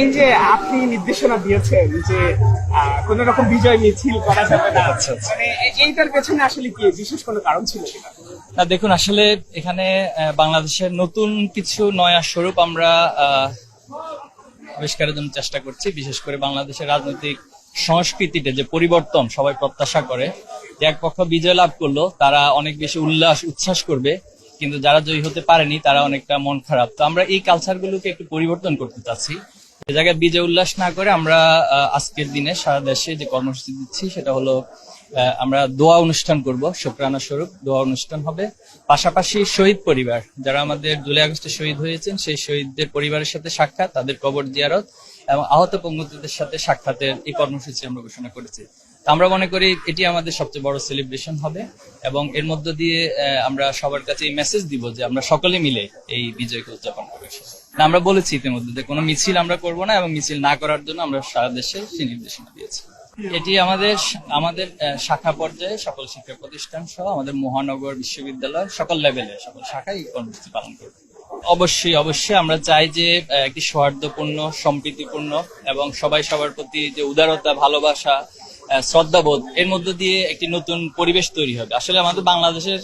এই যে আপনি নির্দেশনা দিয়েছেন যে কোন রকম বিজয় মিছিল করা যাবে না। আচ্ছা, আচ্ছা। মানে এইটার পেছনে আসলে কি বিশেষ কোনো কারণ ছিল কিনা? না দেখুন আসলে এখানে বাংলাদেশের নতুন কিছু নয়া স্বরূপ আমরা আবিষ্কারের জন্য চেষ্টা করছি। বিশেষ করে বাংলাদেশের রাজনৈতিক সংস্কৃতিতে যে পরিবর্তন সবাই প্রত্যাশা করে যে এক পক্ষ বিজয় লাভ করল তারা অনেক বেশি উল্লাস উচ্ছ্বাস করবে। কিন্তু যারা জয়ী হতে পারেনি তারা অনেকটা মন খারাপ। তো আমরা এই কালচারগুলোকে একটু পরিবর্তন করতে চাচ্ছি। এ জায়গায় বিজয় উল্লাস না করে আমরা আজকের দিনে সারা দেশে যে কর্মসূচি দিচ্ছি সেটা হলো আমরা দোয়া অনুষ্ঠান করব, শুক্রানা স্বরূপ দোয়া অনুষ্ঠান হবে। পাশাপাশি শহীদ পরিবার, যারা আমাদের জুলাই আগস্টে শহীদ হয়েছেন, সেই শহীদদের পরিবারের সাথে সাক্ষাৎ, তাদের কবর জিয়ারত এবং আহত পঙ্গুতিদের সাথে সাক্ষাতের এই কর্মসূচি আমরা ঘোষণা করেছি। আমরা মনে করি এটি আমাদের সবচেয়ে বড় সেলিব্রেশন হবে এবং এর মধ্য দিয়ে আমরা সবার কাছে এই মেসেজ দিব যে আমরা সকলে মিলে এই বিজয়কে উদযাপন করব। আমরা বলেছি ইতিমধ্যে যে কোনো মিছিল আমরা করব না এবং মিছিল না করার জন্য আমরা সারা দেশে সেই নির্দেশনা দিয়েছি। এটি আমাদের আমাদের শাখা পর্যায়ে সকল শিক্ষা প্রতিষ্ঠান সহ আমাদের মহানগর বিশ্ববিদ্যালয় সকল লেভেলে সকল শাখায় কর্মসূচি পালন করবে। অবশ্যই অবশ্যই আমরা চাই যে একটি সৌহার্দ্যপূর্ণ, সম্প্রীতিপূর্ণ এবং সবাই সবার প্রতি যে উদারতা, ভালোবাসা শ্রদ্ধাবোধ। এর মধ্য দিয়ে একটি নতুন পরিবেশ তৈরি হবে। আসলে আমাদের বাংলাদেশের